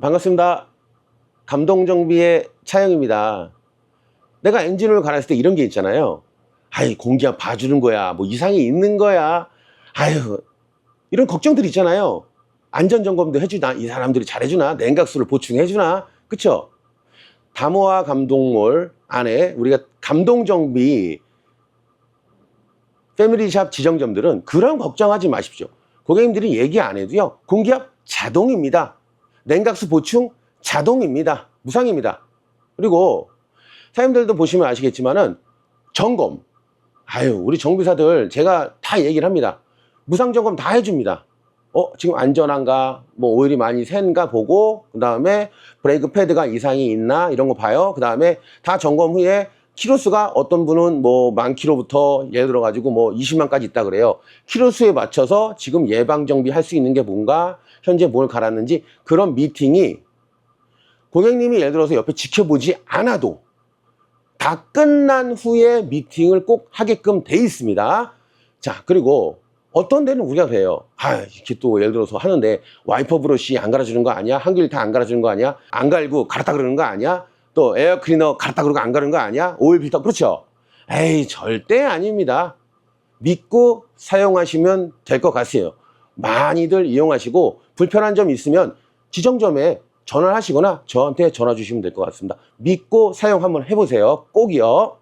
반갑습니다. 감동정비의 차영입니다. 내가 엔진을 갈았을 때 이런 게 있잖아요. 아이, 공기압 봐주는 거야. 뭐 이상이 있는 거야. 아유, 이런 걱정들이 있잖아요. 안전점검도 해주나? 이 사람들이 잘해주나? 냉각수를 보충해주나? 그쵸? 다모아 감동몰 안에 우리가 감동정비 패밀리샵 지정점들은 그런 걱정하지 마십시오. 고객님들이 얘기 안 해도요. 공기압 자동입니다. 냉각수 보충 자동입니다. 무상입니다. 그리고 사장님들도 보시면 아시겠지만은 점검. 아유, 우리 정비사들 제가 다 얘기를 합니다. 무상 점검 다 해줍니다. 어, 지금 안전한가, 뭐 오일이 많이 샌가 보고, 그 다음에 브레이크 패드가 이상이 있나, 이런 거 봐요. 그 다음에 다 점검 후에 키로수가 어떤 분은 뭐만 킬로부터 예를 들어 가지고 뭐 20만까지 있다 그래요. 키로수에 맞춰서 지금 예방 정비 할 수 있는 게 뭔가, 현재 뭘 갈았는지 그런 미팅이 고객님이 예를 들어서 옆에 지켜보지 않아도 다 끝난 후에 미팅을 꼭 하게끔 돼 있습니다. 자, 그리고 어떤 데는 우리가 그래요. 아, 이렇게 또 예를 들어서 하는데 와이퍼 브러쉬 안 갈아주는 거 아니야? 한길 다 안 갈아주는 거 아니야? 안 갈고 갈았다 그러는 거 아니야? 또 에어 클리너 갈았다 그러고 안 가는 거 아니야? 오일 필터 그렇죠? 에이 절대 아닙니다. 믿고 사용하시면 될 것 같아요. 많이들 이용하시고 불편한 점 있으면 지정점에 전화하시거나 저한테 전화 주시면 될 것 같습니다. 믿고 사용 한번 해보세요. 꼭이요.